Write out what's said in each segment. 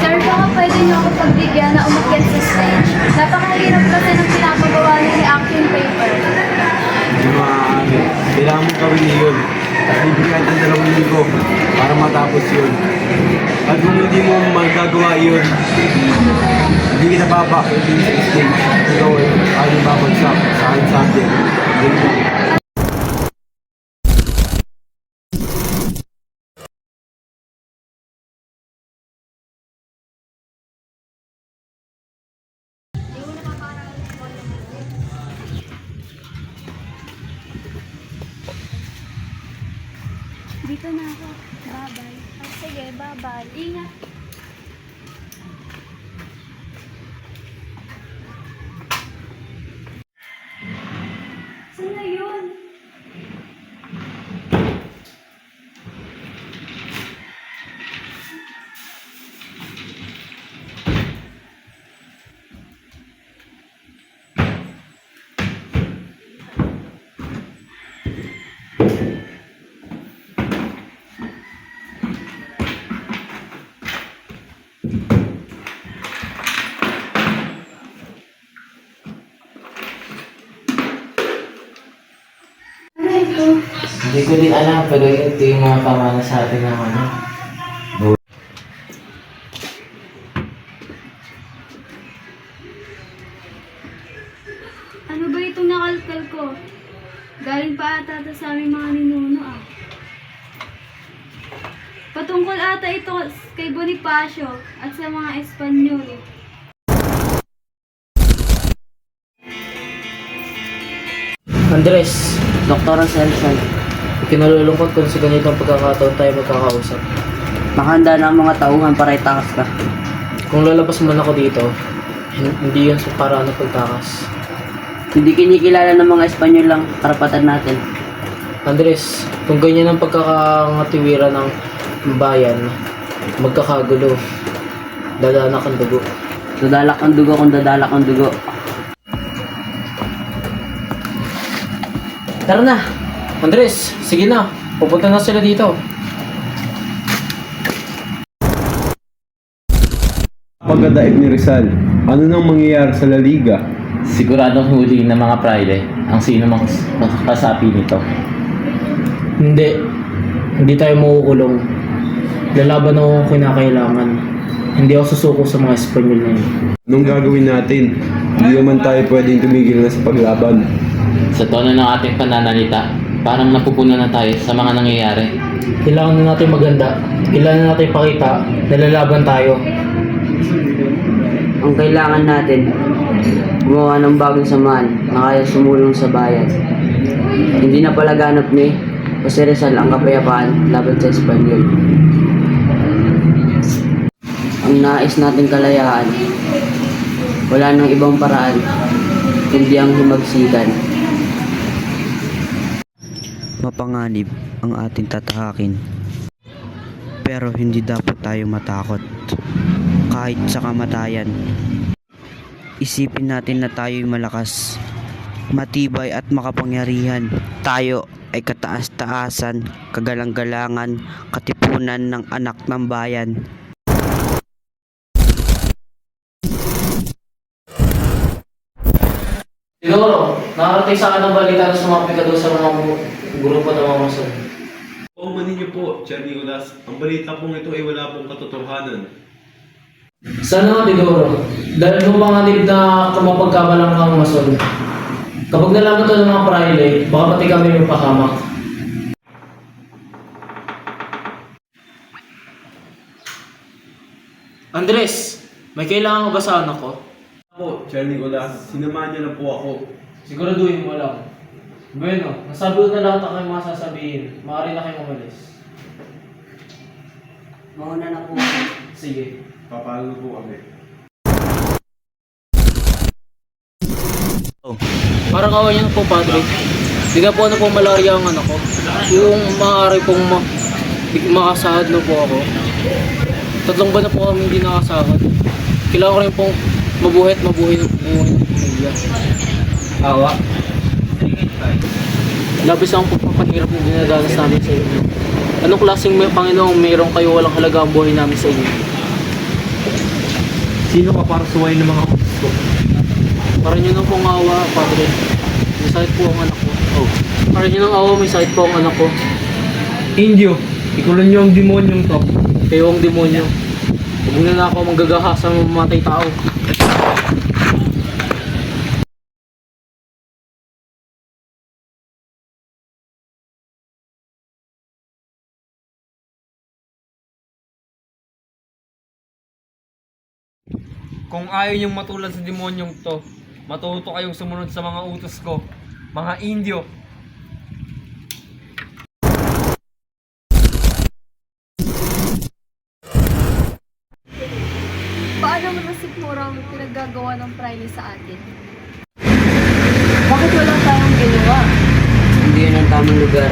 Sir, baka pwede niyo ako pagbigyan na umakyat sa stage. Napakahirap kasi ng pinapagawa niyo ni action paper. Hindi maaari. Kailangan mong gawin yun. At bibigyan ng dalawang linggo para matapos yun. At kung hindi mo magagawa yun, hindi kita stage. Ikaw ay babagsak sa aking subject. Yun lang. Bye-bye. Oh, sige, bye-bye. Ingat. Saan na yun? Ano ito? Hindi ko din alam, pero ito yung mga pamana sa atin ng ano. Ano ba itong nakalkal ko? Galing pa ata ito sa aming mga ninuno ah. Patungkol ata ito kay Bonifacio at sa mga Espanyol. Andres, Dr. Celsan. Kinalulungkot kung sa ganitong pagkakataon tayo magkakausap. Makahanda na ang mga tauhan para itakas ka. Kung lalabas man ako dito, hin- hindi yun sa paraan ng pagtakas. Hindi kinikilala ng mga Espanyol lang karapatan natin. Andres, kung ganyan ang pagkakangatiwiran ng bayan, magkakagulo. Dadanak ang dugo. Dadalak ang dugo kung dadalak ang dugo. Tara na! Andres, sige na. Pupunta na sila dito. Pagkadaig ni Rizal, ano nang mangyayari sa La Liga? Siguradong huli ng mga Friday ang sino mang kasapi nito. Hindi. Hindi tayo makukulong. Lalaban ako kung kinakailangan. Hindi ako susuko sa mga Espanyol na yun. Anong gagawin natin? Hindi naman tayo pwedeng tumigil na sa paglaban. Sa tono ng ating pananalita, parang napupuno na tayo sa mga nangyayari. Kailangan na natin maganda. Kailangan na natin pakita na lalaban tayo. Ang kailangan natin, gumawa ng bagong samahan na kaya sumulong sa bayan. Hindi na palaganap ni Jose Rizal ang kapayapaan laban sa Espanyol. Ang nais nating kalayaan, wala nang ibang paraan, kundi ang himagsikan. Mapanganib ang ating tatahakin. Pero hindi dapat tayo matakot. Kahit sa kamatayan. Isipin natin na tayo'y malakas, matibay at makapangyarihan. Tayo ay kataas-taasan, kagalang-galangan, katipunan ng anak ng bayan. Siguro, nakarating sa akin ng balita na sumapi ka doon sa mga grupo ng mga mason. Oo, manin niyo po, Sir Nicolas. Ang balita pong ito ay wala pong katotohanan. Sana nga siguro, dahil lumanganib na kumapagkamalang kang mason. Kapag nalaman to ng mga Friday, baka pati kami yung pahamak. Andres, may kailangan ka ba sa anak ko? Po, Sir Nicolas, sinamahan niyo na po ako. Siguraduhin mo lang. Bueno, nasabi ko na lahat ang mga sasabihin. Maaari na kayo umalis. Mauna na po. Sige. Papalo po kami. Parang awan yan po, Padre. Bigyan po ano pong malaria ang anak ko. Yung maaari pong ma makasahad na po ako. Tatlong buwan na po kami hindi nakasahad. Kailangan ko rin pong mabuhay at mabuhay ng buhay ng pamilya. Awa. Labis ang pagpapahirap na dinadanas namin sa inyo. Anong klaseng may Panginoong mayroong kayo walang halaga ang buhay namin sa inyo? Sino ka para suwayin ng mga utos ko? Para nyo nang pong awa, Padre. May sakit po ang anak ko. Oh. Para nyo nang awa, may sakit po ang anak ko. Indio, ikulan niyo ang demonyong to. Kayo ang demonyo. Huwag na ako manggagaha sa mamatay tao. Kung ayaw niyong matulad sa demonyong to, matuto kayong sumunod sa mga utos ko. Mga Indio. Paano mo nasigurang pinaggagawa ng Prime sa atin? Bakit wala tayong ginawa? Hindi yun ang tamang lugar.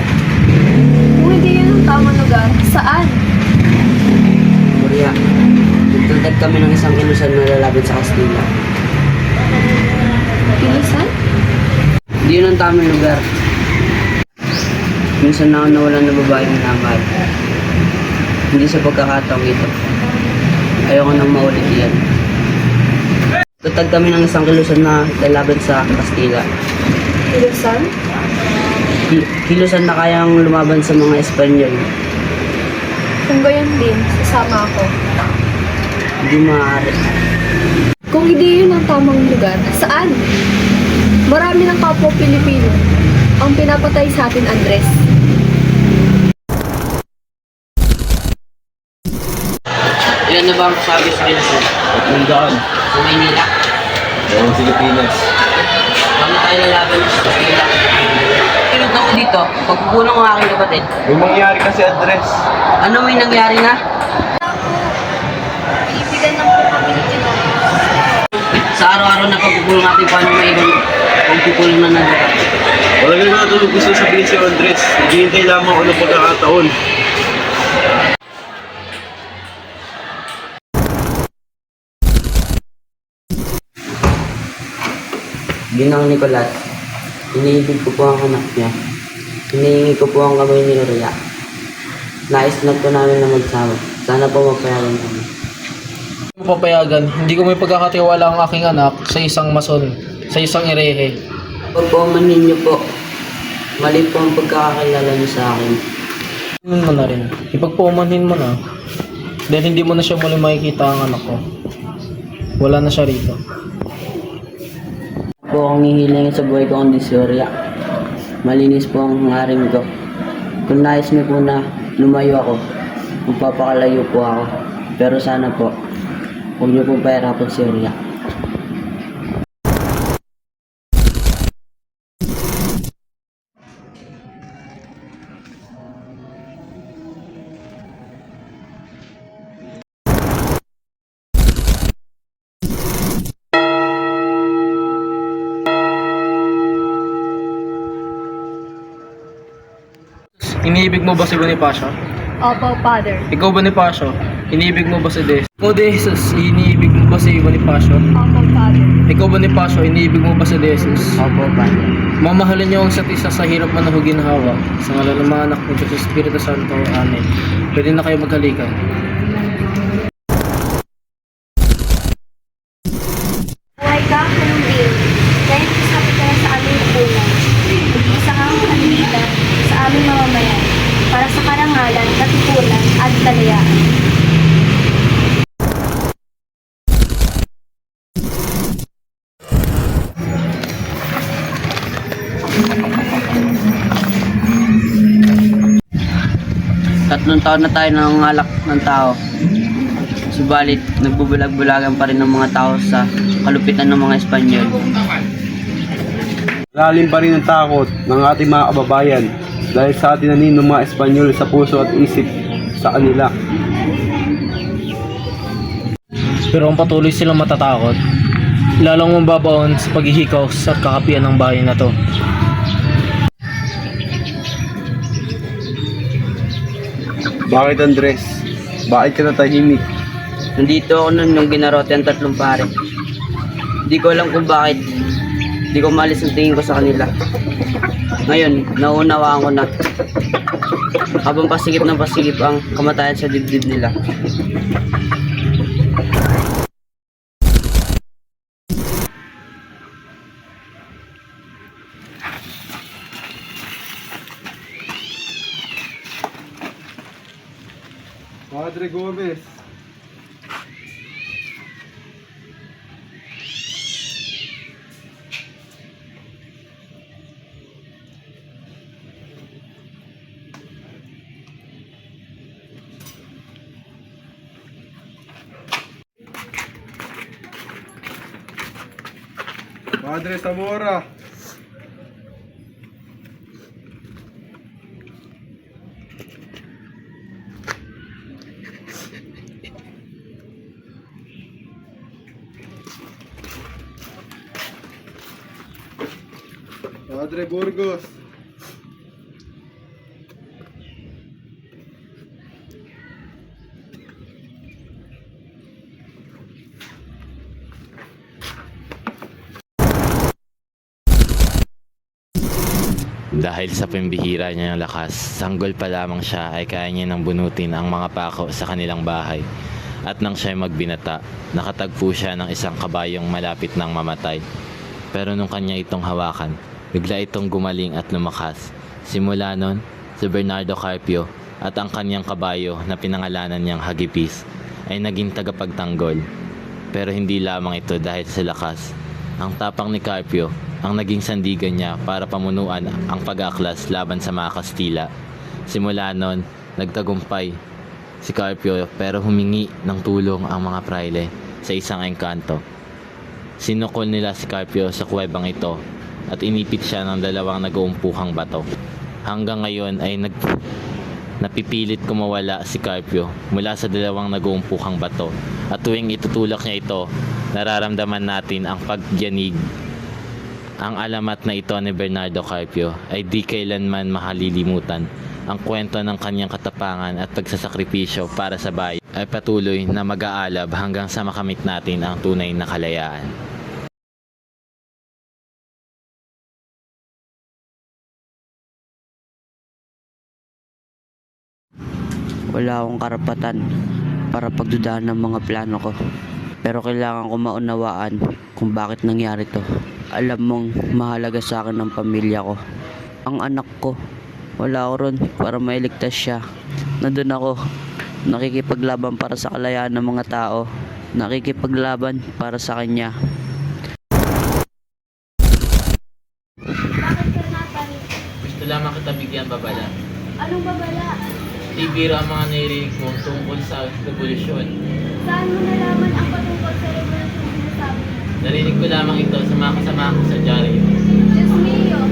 Kung hindi yun ang tamang lugar, saan? Korea, nagtagdag kami ng isang inusan na lalapit sa Kastila. Pinisan? Hindi yun ang tamang lugar. Minsan na ako nawalan ng babaeng minamahal. Hindi sa pagkakataong ito. Ayoko nang maulit iyan. Tatag kami ng isang kilusan na lalaban sa Kastila. Pinisan? Ki- Kilusan na kayang lumaban sa mga Espanyol. Kung gayon din, sasama ako. Hindi maaari. Kung hindi yun ang tamang lugar, saan? Marami ng kapwa Pilipino ang pinapatay sa atin, Andres. Ilan na ba ang sabi sa kilusan? Tandaan. Sa Maynila. Oo, Pilipinas. Kami tayo lalaban sa Kastila. Dito, pagkukulang ng aking kapatid. May mangyari kasi address. Ano may nangyari na? Ibigyan lang po kami ni. Sa araw-araw na pagkukulong natin, paano maiwan kung kukulong na nandito? Wala ka na tulog gusto sabihin si Andres. Naghihintay lamang ako ng pagkakataon. Ginang Nicolas, iniibig ko po ang anak niya. Hinihingi ko po ang kamay ni Ria. Nais na po namin na magsama. Sana po magpayagan kami. Kung papayagan, hindi ko may pagkakatiwala ang aking anak sa isang mason, sa isang erehe. Pagpamanin niyo po. Mali po ang pagkakakilala niyo sa akin. Yun mo na rin. Ipagpumanhin mo na. Dahil hindi mo na siya muli makikita ang anak ko. Wala na siya rito. Po akong hihilingin sa buhay ko ang Disorya. Malinis po ang hangarin ko. Kung nais niyo po na lumayo ako, magpapakalayo po ako. Pero sana po, huwag niyo po pahirapan si Ria. Iniibig mo ba si Bonifacio? Opo, Father. Ikaw Bonifacio, iniibig mo ba si Des? Ikaw Jesus, iniibig mo ba si Bonifacio? Opo, Father. Ikaw Bonifacio, iniibig mo ba si Jesus? Opo, Padre. Mamahalin niyo ang isa't isa sa hirap man na ginhawa. Sa ngalan ng mga anak ng Diyos Espiritu Santo. Amen. Pwede na kayo maghalikan. Buhay ka, Kanungbil. Dahil kasapit ka na sa aming punan. Isa kang kanila sa aming mamamayan para sa karangalan, kalayaan. Tatlong taon na tayo nangangalak ng tao. Subalit, nagbubulag-bulagan pa rin ng mga tao sa kalupitan ng mga Espanyol. Lalim pa rin ang takot ng ating mga kababayan dahil sa tinanin ng mga Espanyol sa puso at isip sa kanila. Pero kung patuloy silang matatakot, lalong mababaon sa paghihikaw sa kakapian ng bayan na to. Bakit Andres? Bakit ka natahimik? Nandito ako nun nung ginarote ang tatlong pare. Hindi ko alam kung bakit. Hindi ko malis ang tingin ko sa kanila. Ngayon, naunawaan ko na habang pasigip na pasigip ang kamatayan sa dibdib nila. Padre Gomez. Padre Zamora. Padre Burgos. Dahil sa pambihira niya ng lakas, sanggol pa lamang siya ay kaya niya nang bunutin ang mga pako sa kanilang bahay. At nang siya'y magbinata, nakatagpo siya ng isang kabayong malapit ng mamatay. Pero nung kanya itong hawakan, bigla itong gumaling at lumakas. Simula nun, si Bernardo Carpio at ang kanyang kabayo na pinangalanan niyang Hagipis ay naging tagapagtanggol. Pero hindi lamang ito dahil sa lakas. Ang tapang ni Carpio ang naging sandigan niya para pamunuan ang pag-aklas laban sa mga Kastila. Simula nun, nagtagumpay si Carpio pero humingi ng tulong ang mga praile sa isang engkanto. Sinukol nila si Carpio sa kuwebang ito at inipit siya ng dalawang nag-uumpuhang bato. Hanggang ngayon ay nag napipilit kumawala si Carpio mula sa dalawang nag-uumpukang bato at tuwing itutulak niya ito, nararamdaman natin ang pagyanig. Ang alamat na ito ni Bernardo Carpio ay di kailanman makalilimutan. Ang kwento ng kanyang katapangan at pagsasakripisyo para sa bayan ay patuloy na mag-aalab hanggang sa makamit natin ang tunay na kalayaan. Wala akong karapatan para pagdudahan ng mga plano ko. Pero kailangan ko maunawaan kung bakit nangyari to. Alam mong mahalaga sa akin ng pamilya ko. Ang anak ko, wala ako ron para mailigtas siya. Nandun ako, nakikipaglaban para sa kalayaan ng mga tao. Nakikipaglaban para sa kanya. Bakit ka Nathan? Gusto lamang kita bigyan babala. Anong babala? Di biro ang mga narinig mo tungkol sa revolusyon. Saan mo nalaman ang patungkol sa revolusyon sinasabi mo? Narinig ko lamang ito sa mga kasama ko sa dyaryo. Diyos mio,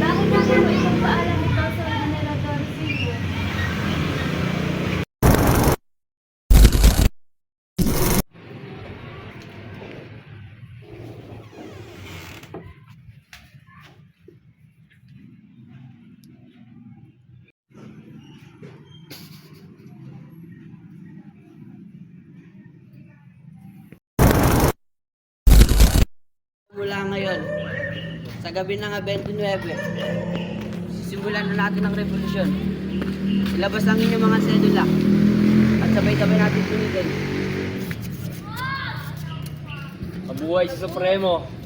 bakit natin mo ipagpaalam ito sa General Torsillo? Mula ngayon, sa gabi ng 29, sisimulan na natin ang revolusyon. Ilabas ang inyong mga sedula at sabay-sabay natin tunigan. Mabuhay si Supremo!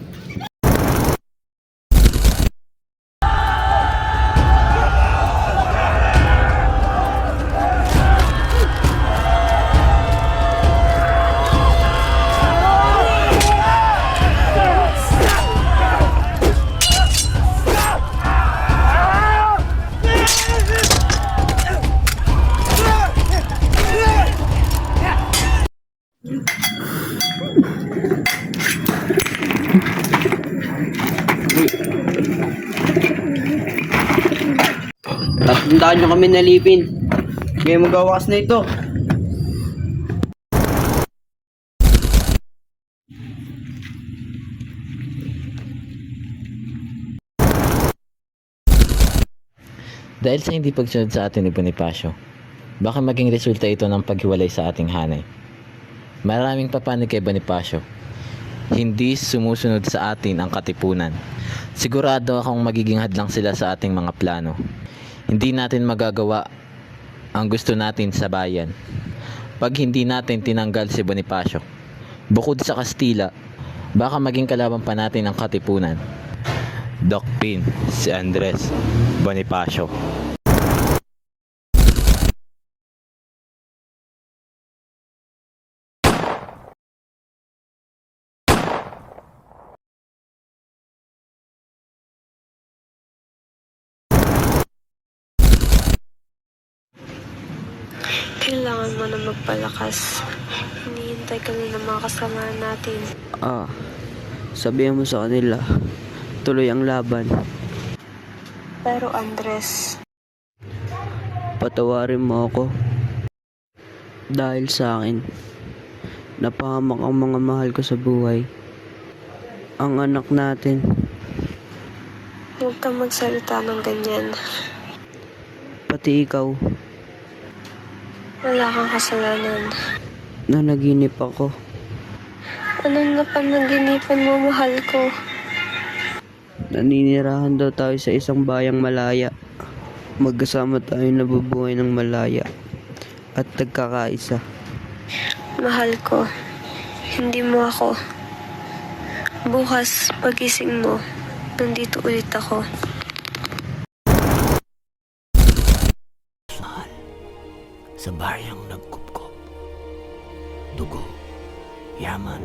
Nyo kami nalipin. Ngayon magawakas na ito. Dahil sa hindi pagsunod sa atin ni Bonifacio, baka maging resulta ito ng paghiwalay sa ating hanay. Maraming papanig kay Bonifacio. Hindi sumusunod sa atin ang katipunan. Sigurado akong magiging hadlang sila sa ating mga plano. Hindi natin magagawa ang gusto natin sa bayan. Pag hindi natin tinanggal si Bonifacio, bukod sa Kastila, baka maging kalaban pa natin ang katipunan. Doc Pin, si Andres Bonifacio. Kailangan mo na magpalakas. Hinihintay ka na ng mga kasama natin. Ah, sabihin mo sa kanila, tuloy ang laban. Pero Andres, Patawarin mo ako. Dahil sa akin, napahamak ang mga mahal ko sa buhay. Ang anak natin, huwag kang magsalita ng ganyan. pati ikaw, Wala kang kasalanan. na naginip ako. Anong napanaginipan mo, mahal ko? Naninirahan daw tayo sa isang bayang malaya. Magkasama tayo nabubuhay ng malaya at nagkakaisa. Mahal ko, hindi mo ako. Bukas, pagising mo, nandito ulit ako. Sa baryang nagkupkop. Dugo, yaman,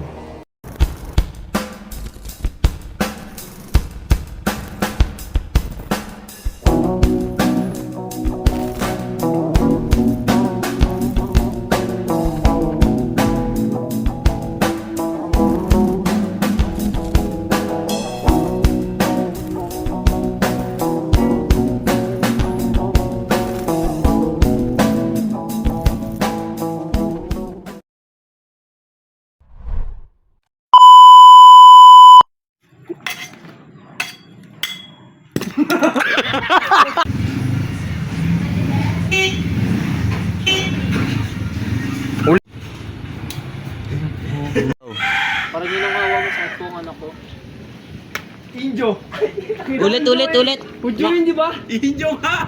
Ulit, ulit. Pucho yun, di ba? Injo nga!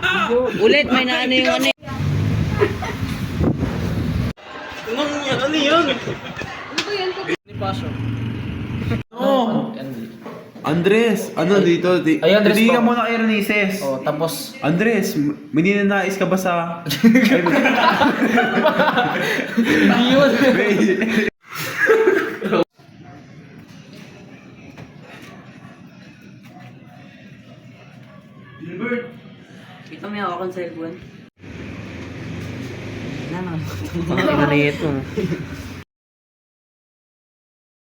Ulit, may naano yung ano. Ni Pasyo. Oh! Andres, ano dito? Di, Ay, Andres Hindi po. ka muna kay Renices. Oh, tapos Andres, m- may ninanais ka ba sa... hindi yun. Ito may ako akong cellphone. Ano? Ano ito?